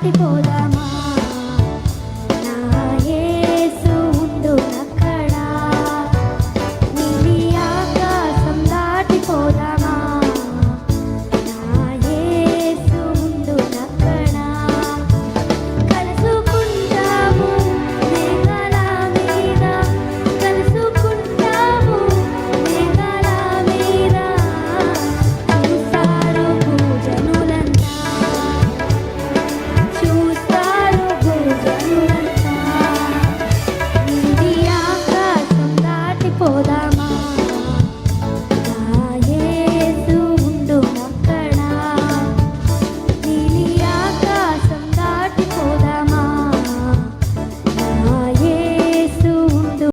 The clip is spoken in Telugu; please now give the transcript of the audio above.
దాటిపోదామా